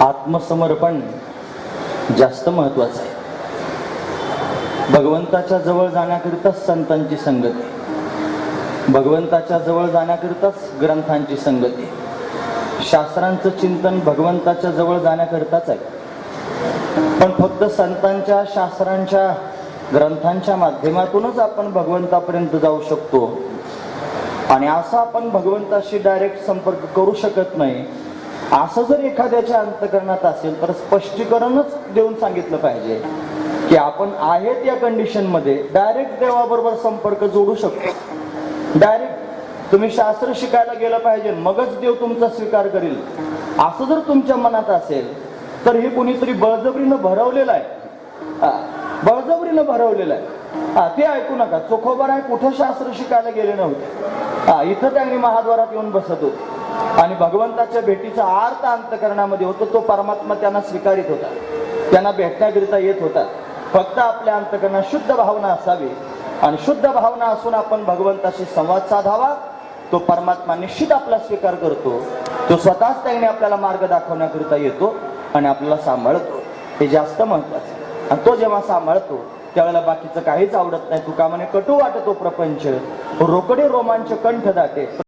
आत्मसमर्पण जास्त महत्वाचं आहे. भगवंताच्या जवळ जाण्याकरिताच संतांची संगती भगवंताच्या जवळ जाण्याकरिताच ग्रंथांची संगती शास्त्रांचं चिंतन भगवंताच्या जवळ जाण्याकरिताच आहे. पण फक्त संतांच्या शास्त्रांच्या ग्रंथांच्या माध्यमातूनच आपण भगवंतापर्यंत जाऊ शकतो. आणि असा आपण भगवंताशी डायरेक्ट संपर्क करू शकत नाही असं जर एखाद्याच्या अंतकरणात असेल तर स्पष्टीकरणच देऊन सांगितलं पाहिजे की आपण आहेत या कंडिशनमध्ये डायरेक्ट देवाबरोबर संपर्क जोडू शकतो. डायरेक्ट तुम्ही शास्त्र शिकायला गेलं पाहिजे मगच देव तुमचा स्वीकार करील. असं जर तुमच्या मनात असेल तर हे कुणीतरी बळजबरीनं भरवलेलं आहे. हा, बळजबरीनं भरवलेलं आहे. हा ते ऐकू नका. चोखोबर आहे कुठं शास्त्र शिकायला गेले नव्हते. हा इथं त्यांनी महाद्वारात येऊन बसत होते. आणि भगवंताच्या भेटीचा अर्थ अंतकरणामध्ये होतो तो परमात्मा त्यांना स्वीकारित होता. त्यांना भेटण्याकरिता येत होता. फक्त आपल्या अंतकरणात शुद्ध भावना असावी. आणि शुद्ध भावना असून आपण भगवंताशी संवाद साधावा. तो परमात्मा निश्चित आपला स्वीकार करतो. तो स्वतःच त्याने आपल्याला मार्ग दाखवण्याकरिता येतो आणि आपल्याला सांभाळतो. हे जास्त महत्वाचं आणि तो जेव्हा सांभाळतो त्यावेळेला बाकीचं काहीच आवडत नाही. तुका म्हणे कटू वाटतो प्रपंच. रोकडे रोमांच कंठ दाटे.